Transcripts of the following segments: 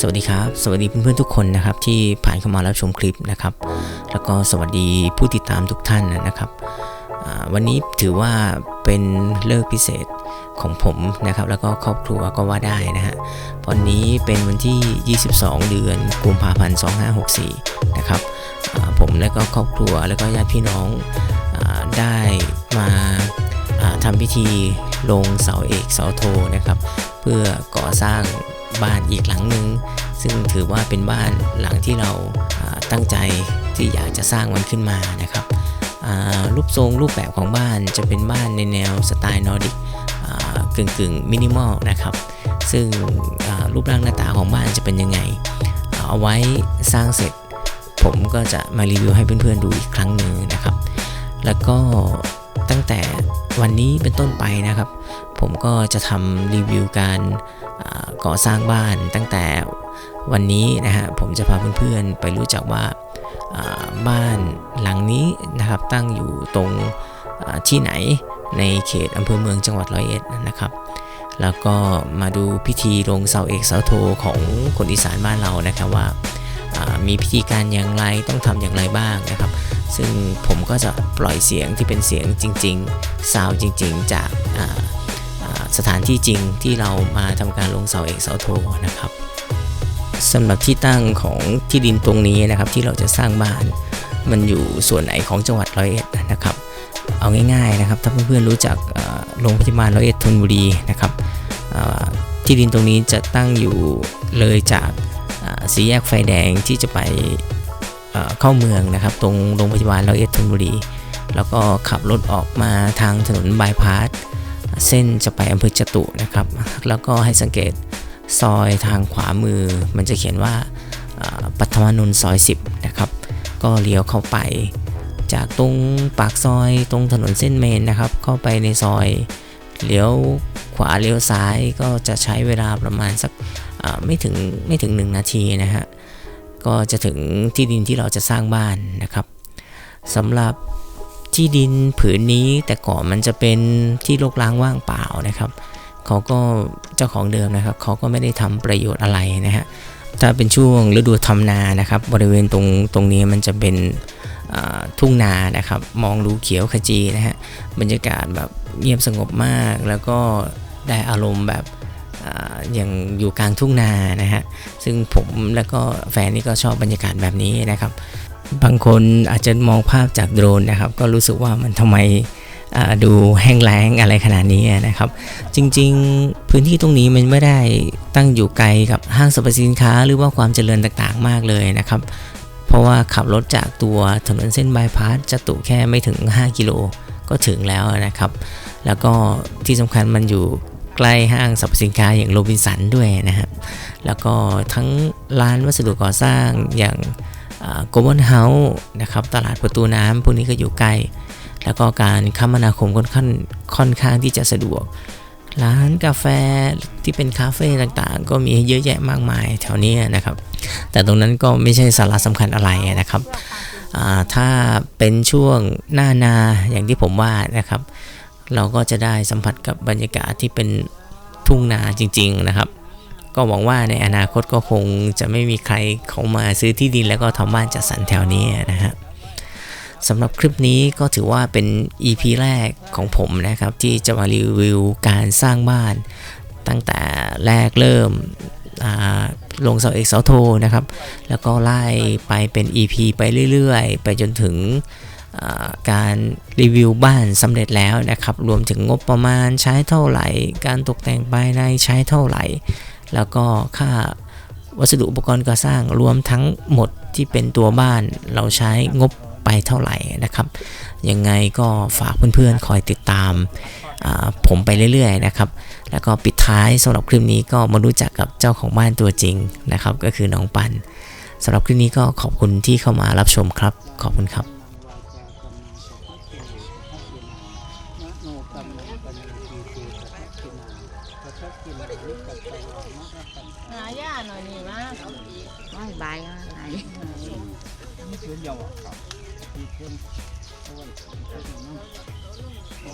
สวัสดีครับ สวัสดีเพื่อนๆทุกคนนะครับที่ผ่านเข้ามารับชมคลิปนะครับ แล้วก็สวัสดีผู้ติดตามทุกท่านนะครับ วันนี้ถือว่าเป็นเลิกพิเศษของผมนะครับ แล้วก็ครอบครัวก็ว่าได้นะฮะวันนี้เป็นวันที่ 22 เดือนกุมภาพันธ์2564 นะครับผมและก็ครอบครัวแล้วก็ญาติพี่น้องอได้มาทำพิธีลงเสาเอกเสาโทนะครับ เพื่อก่อสร้าง บ้านอีกหลังหนึ่งซึ่งถือว่าเป็นบ้านหลังที่เราตั้งใจที่อยากจะสร้างมันขึ้นมานะครับรูปทรงรูปแบบของบ้านจะเป็นบ้านในแนวสไตล์นอร์ดิกกึ่งกึ่งมินิมอลนะครับ ซึ่งรูปร่างหน้าตาของบ้านจะเป็นยังไง เอาไว้สร้างเสร็จ ผมก็จะมารีวิวให้เพื่อนๆดูอีกครั้งหนึ่งนะครับ แล้วก็ ตั้งแต่วันนี้เป็นต้นไปนะครับ ผมก็จะทำรีวิวการก่อสร้างบ้านตั้งแต่วันนี้นะฮะผมจะพาเพื่อนๆไปรู้จักว่าบ้านหลังนี้นะครับตั้งอยู่ตรงที่ไหนในเขตอำเภอเมืองจังหวัดร้อยเอ็ดนะครับ แล้วก็มาดูพิธีลงเสาเอกเสาโทของคนอีสานบ้านเรานะครับว่า มีพิธีการอย่างไรต้องทำอย่างไรบ้างนะครับ ซึ่งผมก็จะปล่อยเสียงที่เป็นเสียงจริงๆซาวจริง ๆ จากสถานที่จริงที่เรามาทำการลงเสาเอกเสาโทนะครับสำหรับที่ตั้งของที่ดินตรงนี้นะครับที่เราจะสร้างบ้านมันอยู่ส่วนไหนของจังหวัดร้อยเอ็ดนะครับ เอาง่ายๆนะครับ ถ้าเพื่อนๆรู้จักโรงพยาบาลร้อยเอ็ดธนบุรีนะครับที่ดินตรงนี้จะตั้งอยู่เลยจาก สี่แยกไฟแดงที่จะไปเข้าเมืองนะครับ ตรงโรงพยาบาลร้อยเอ็ดธนบุรี แล้วก็ขับรถออกมาทางถนนบายพาสเส้นจะไปอำเภอจตุนะครับ แล้วก็ให้สังเกตซอยทางขวามือ มันจะเขียนว่าปัทมานนซอย 10 นะครับ ก็เลี้ยวเข้าไป จากตรงปากซอยตรงถนนเส้นเมนนะครับ เข้าไปในซอยเลี้ยวขวาเลี้ยวซ้ายก็จะใช้เวลาประมาณสัก ไม่ถึงไม่ถึง 1 นาทีนะฮะก็จะถึงที่ดินที่เราจะสร้างบ้านนะครับสำหรับที่ดินผืนนี้แต่ก่อนมันจะเป็นที่รกร้างว่างเปล่านะครับเขาก็เจ้าของเดิมนะครับเขาก็ไม่ได้ทำประโยชน์อะไรนะฮะถ้าเป็นช่วงฤดูทำนานะครับ บริเวณตรงตรงนี้มันจะเป็นทุ่งนานะครับ มองดูเขียวขจีนะฮะบรรยากาศแบบเงียบสงบมาก แล้วก็ได้อารมณ์แบบ อย่างอยู่กลางทุ่งนานะฮะซึ่งผมแล้วก็แฟนนี่ก็ชอบบรรยากาศแบบนี้นะครับ บางคนอาจจะมองภาพจากโดรนนะครับ ก็รู้สึกว่ามันทำไมดูแห้งแล้งอะไรขนาดนี้นะครับ จริงๆพื้นที่ตรงนี้มันไม่ได้ตั้งอยู่ไกลกับห้างสรรพสินค้า หรือว่าความเจริญต่างๆมากเลยนะครับ เพราะว่าขับรถจากตัวถนนเส้นบายพาสจะตุแค่ไม่ถึง 5 กิโลก็ถึงแล้วนะครับ แล้วก็ที่สำคัญมันอยู่ ใกล้ห้างสรรพสินค้าอย่างโรบินสันด้วยนะครับ แล้วก็ทั้งร้านวัสดุก่อสร้างอย่างโกลบอลเฮาส์นะครับ ตลาดประตูน้ำพวกนี้ก็อยู่ใกล้ แล้วก็การคมนาคมค่อนข้างค่อนข้างที่จะสะดวก ร้านกาแฟที่เป็นคาเฟ่ต่างๆ ก็มีเยอะแยะมากมายแถวนี้นะครับ แต่ตรงนั้นก็ไม่ใช่สาระสำคัญอะไรนะครับ ถ้าเป็นช่วงหน้านาอย่างที่ผมว่านะครับ เราก็จะได้สัมผัสกับบรรยากาศที่เป็นทุ่งนาจริง ๆนะครับ ก็หวังว่าในอนาคตก็คงจะไม่มีใครเขามาซื้อที่ดินแล้วก็ทำบ้านจัดสรรแถวนี้นะฮะสำหรับคลิปนี้ก็ถือว่าเป็น EP แรกของผมนะครับ ที่จะมารีวิวการสร้างบ้าน ตั้งแต่แรกเริ่มลงเสาเอกเสาโทนะครับ แล้วก็ไล่ไปเป็น EP ไปเรื่อย ๆ ไปจนถึง การรีวิวบ้านสำเร็จแล้วนะครับ รวมถึงงบประมาณใช้เท่าไหร่ การตกแต่งภายในใช้เท่าไหร่ แล้วก็ค่าวัสดุอุปกรณ์ก่อสร้างรวมทั้งหมดที่เป็นตัวบ้านเราใช้งบไปเท่าไหร่นะครับ ยังไงก็ฝากเพื่อนๆคอยติดตามผมไปเรื่อยๆนะครับ แล้วก็ปิดท้ายสำหรับคลิปนี้ก็มารู้จักกับเจ้าของบ้านตัวจริงนะครับ ก็คือน้องปันสำหรับคลิปนี้ก็ขอบคุณที่เข้ามารับชมครับ ขอบคุณครับ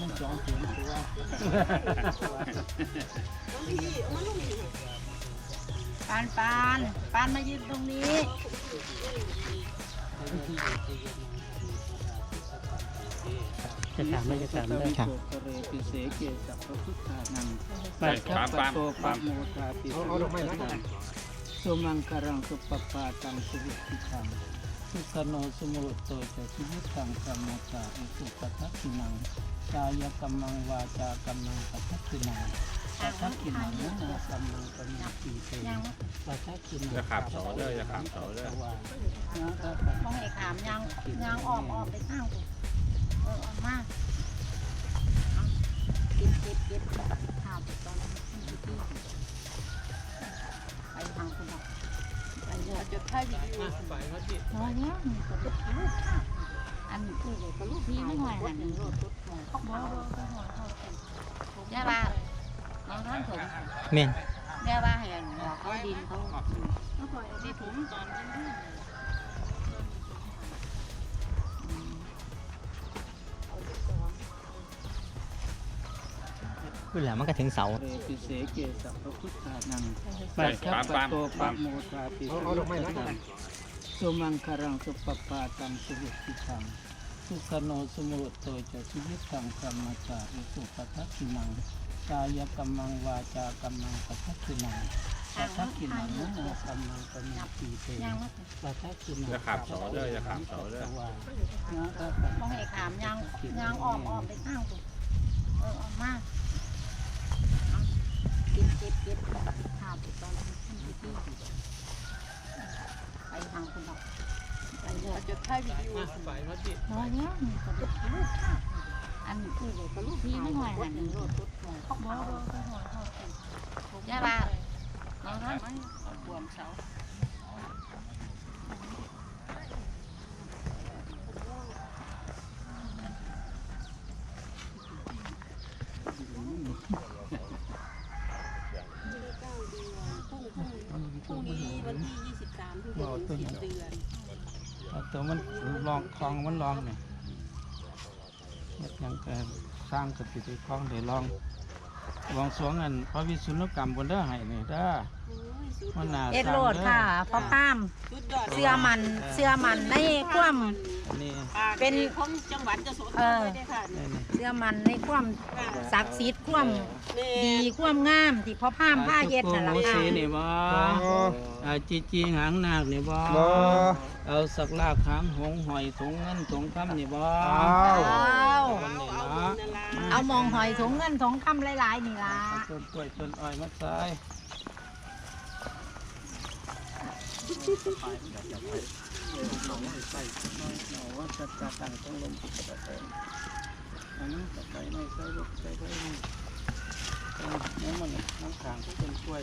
มันสองเสียงตัวปานปานปานมายืนตรงนี้จะถามไม่จะถามได้ครับเรปิเสเกสัพพพุทธานังไปปามปามโตปะโมทาปิเอาดอกไม้นะสุมังคารังสุปปปาตังสุวิธิตัง สุสโนสุมุตโตจะชีวิตตังกรรมจาอุสุปทักขินังกายกรรมังวาจากรรมังปัทักินังปัทักินังนะกรรมังปณิปีเตปัทักินังอย่าขามเสาเด้ออย่าขามเสาเด้อนะครัมองเห็นขามยางยางออกออกไปข้างกูเออออกมาเก็บเก็บเก็บขาวไปตอนนี้ไปทางคุณบอก น้อยเนี้ยมีคนลูกอันนี้คือเลยก็ลูกพี่ไม่หน่อยหันบ่บ่บ่หอยยาบ้าน้องท่านผมแม่นยาบ้าให้กันเขาดินเขาเขาปล่อยเอาไปถุงตอน นี้พูดแล้วมันก็ถึงเสาเรปิเสเกสัพพพุทธานังไปปามปามโตปะโมทาปิเอาดอกไม้นะสุมังคารังสุปปปาตังสุวิธิตังสุสโนสุมุตโตจะชีวิตตังกรรมจาอุสุปทักขินังกายกรรมังวาจากรรมังปัทักขินังปัทักขินังนะกรรมังปณิปีเตยางว่าปัทักขินังอย่าขามเสาเด้ออย่าขามเสาเด้อ นะครับมองเห็นขามยางยางออกออกไปข้างกูเออออกมาเอาเก็บเก็บเก็บข้าวไปตอนนี้ที่ไปทางคุณบอกไป เลยจุดท้ายวิดีโอน้อยเนี้ยมีคนลูกอันนี้คือเลยก็ลูกพี่ไม่หน่อยหันรถรถหน่อยบ่บ่บ่หน่อยเขาย่าบ้าน้องท่านบวมเสาพรุ่งนี้วันที่23ที่จะถึงสิ้นเดือน ตัวมันลองคลองมันลองเนี่ยเฮ็ดยังก็สร้างกับสิไปคลองได้ลองลองสวงอันพระวิสุนุกรรมบนเด้อให้นี่เด้อ มันน่าเอ็ดสร้างโหลดค่ะเพราะป้ามสุดยอดเสื้อมันเสื้อมันในความอันนี้เป็นของจังหวัดจะสนเออด้วยด้วยค่ะนี่นี่เสื้อมันในความศักดิ์สิทธิ์ความดีความงามที่พ่อพามผ้าเย็ดนั่นแหละโมค่ะสีนี่บ่อ่าจีจีหางนาคนี่บ่เอาสักลากหางหงหอยถุงเงินถุงคำนี่บ่เอาวันนี้เอาเนาะบุญนั่นล่ะเอามองหอยถุงเงินถุงคำหลายๆนี่ล่ะต้นกล้วยต้นอ้อยมาใส่ว่าจะจะต่างต้องลมติดกระแสอันนั้นกระไปไปใส่ลูกใส่ไปไม่นี่มันน้ำขางก็เป็นกล้วย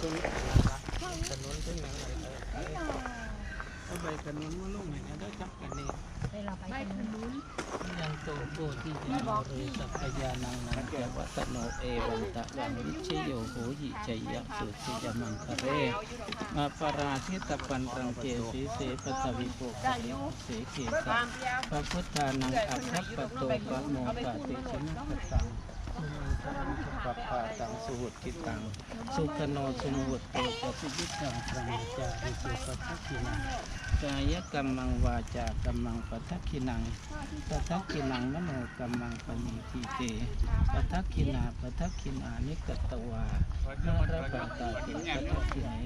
ต้นขนุนต้นอย่าง ไรเอาใบขนุนมาลงนู้นยังโตโกที่ยาเรสัพยานังนันเกวัตโนเอวันตะวันวิชโยโหยิจยะสุสิยมังคะเรมาปราทิตปันตังเกสีเสปตวิโภคเสเขตพระพุทธานังอัคคปโตปะโมกติชนะตัง สุปปาตังสุหุติตังสุขโนสุมุตโตปฏิยิตังพระมจาริสุปทักขินังกายกรรมังวาจากรรมังปทักขินังปทักขินังมโนกรรมังปณิทีเตปทักขินาปทักขินานิกตวานาระปัตตาปทักขิเน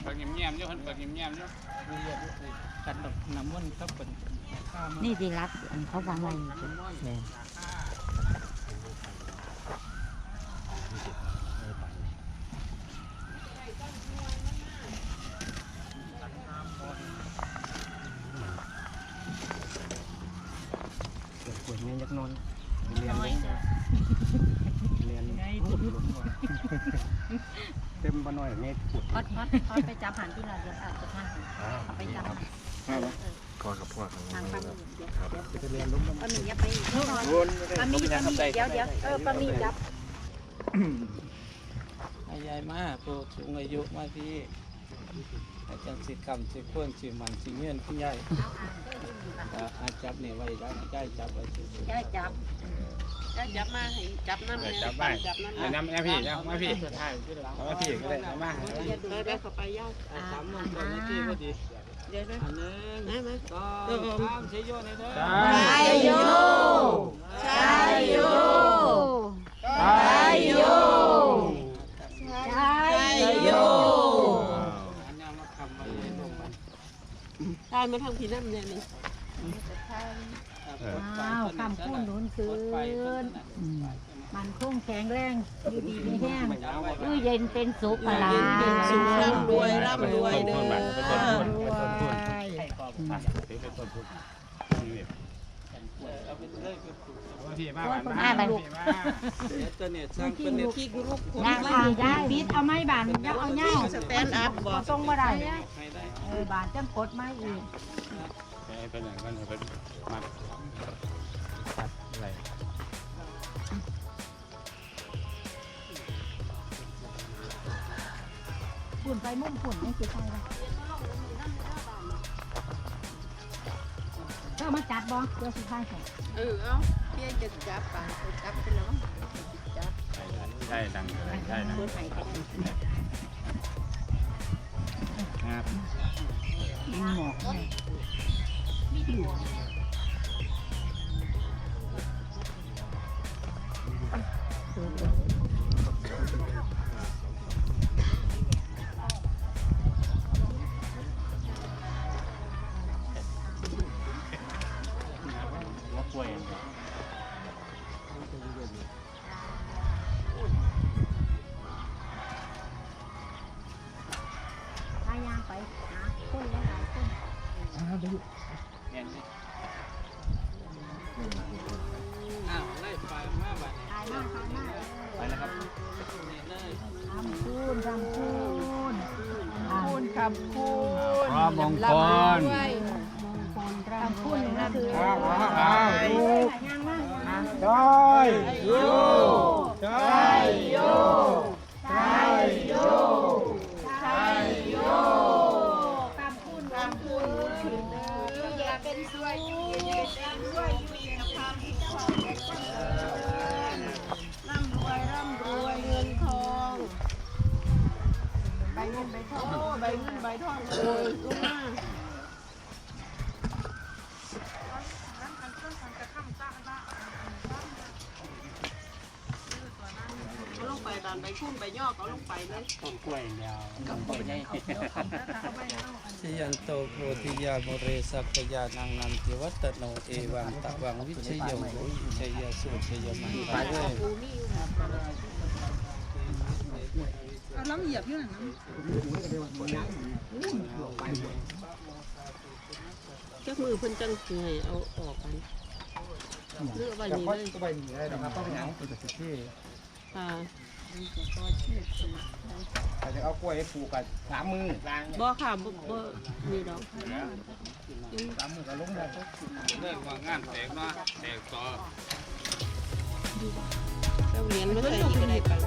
เปิดเงียบๆอยู่เพิ่นเปิดเงียบๆอยู่กันดอกน้ำมันต์ก็เป็นข้ามันนี่ที่รักเขาวางไว้แม่ วดเงี้ยยักนอนเรียนเลยเรียนเต็มบ้านหน่อยเมตรปวดพอดพอดพอดไปจับหันที่เราเดี๋ยวอาจจะท่านเอาไปจับหันพ่อกับพ่อทางทางปลาหมีเดี๋ยวเดี๋ยวจะเรียนล้มปลาหมีอย่าไปนู่นปลาหมีปลาหมีเดี๋ยวเดี๋ยวเออปลาหมีจับให้ยายมาผู้สูงอายุมาที่อา จารย์สิคำสิควรสิมันสิเงื่อนพี่ใหญ่อ่าอาจับนี่ไว้ได้ได้จับไว้สิได้จับได้จับมาให้จับน้ำเนี่ยจับไปจับน้ำเอาน้ำแม่พี่เอามาพี่สุดท้ายคือหลังเอามาพี่ก็ได้เอามาเดินได้เข้าไปย่าอ่าสามโมงตรงนี้ที่พอดีเดี๋ยวนะอันหนึ่งนะมาสองสามเชยโยในเด้อ ชัยโยชัยโยชัยโยชัยโย อันนี้มาทำไว้ในโรงพยาบาล ใช่มาทำพี่น้ำเนี่ยนี่อ้าวคำพูดหนุนคืนมันคงแข็งแรงอยู่ดีไม่แห้งอยู่เย็นเป็นสุขอะไรเป็นสูงร่ำรวยร่ำรวยเด้อถือเป็นต้นทุนนี่เอาไปเลยไปปลูกเอามาพี่มาบ้านมาบ้านพี่มาเดี๋ยวตัวเนี่ยสร้างเป็นเนี่ยที่กุรุกคนยางทางได้ปิดเอาไม้บานยักเอาเง่าสแตนด์อัพบ่ทรงบ่ได้ให้ได้เออ บานจังกดไม้อีกให้เป็นอย่างนั้นเป็นมาตัดอะไรฝุ่นไปมุ่งฝุ่นนี่คือใครวะเจ้ามาจัดบ่เพื่อสุดท้ายของเออเอาเพี่จะจับไปจับไปเนาะจับได้ดังอะไรได้นะ ครับหมอกหัวกล้วย คูณคำคูณพร้อมมงคลมงคลรำคูณนั่นคืออ้าวอ้าวลูกยางมากยางใช่โยใช่โยใช่โย ใบทองใบเงินใบทองโอ้ยลูกมาเอาลงไปบานใบคุ้มใบยอกเอาลงไปเลยต้นกล้วยยาวกับต้นใหญ่สิยันโตโพธิยาโมเรสัพพยานังนันติวัตโนเอวังตะวังวิชโยโหวิชยสุชยมังคะเร เอาล้ำเหยียบยังจักมือเพิ่นจังเหนื่อยเอาออกกันเลือกใบนี้เลยก็ไปหนีได้นะครับต้องหนังตัวสุดที่ค่ะแต่จะเอากล้วยปลูกกับสามมือบ่ค่ะบ่บ่มีดอกสามมือก็ล้มแล้วเลิกว่างานแตกเนาะแตกต่อเจ้าเหรียญมาใส่อีกก็ได้ปัง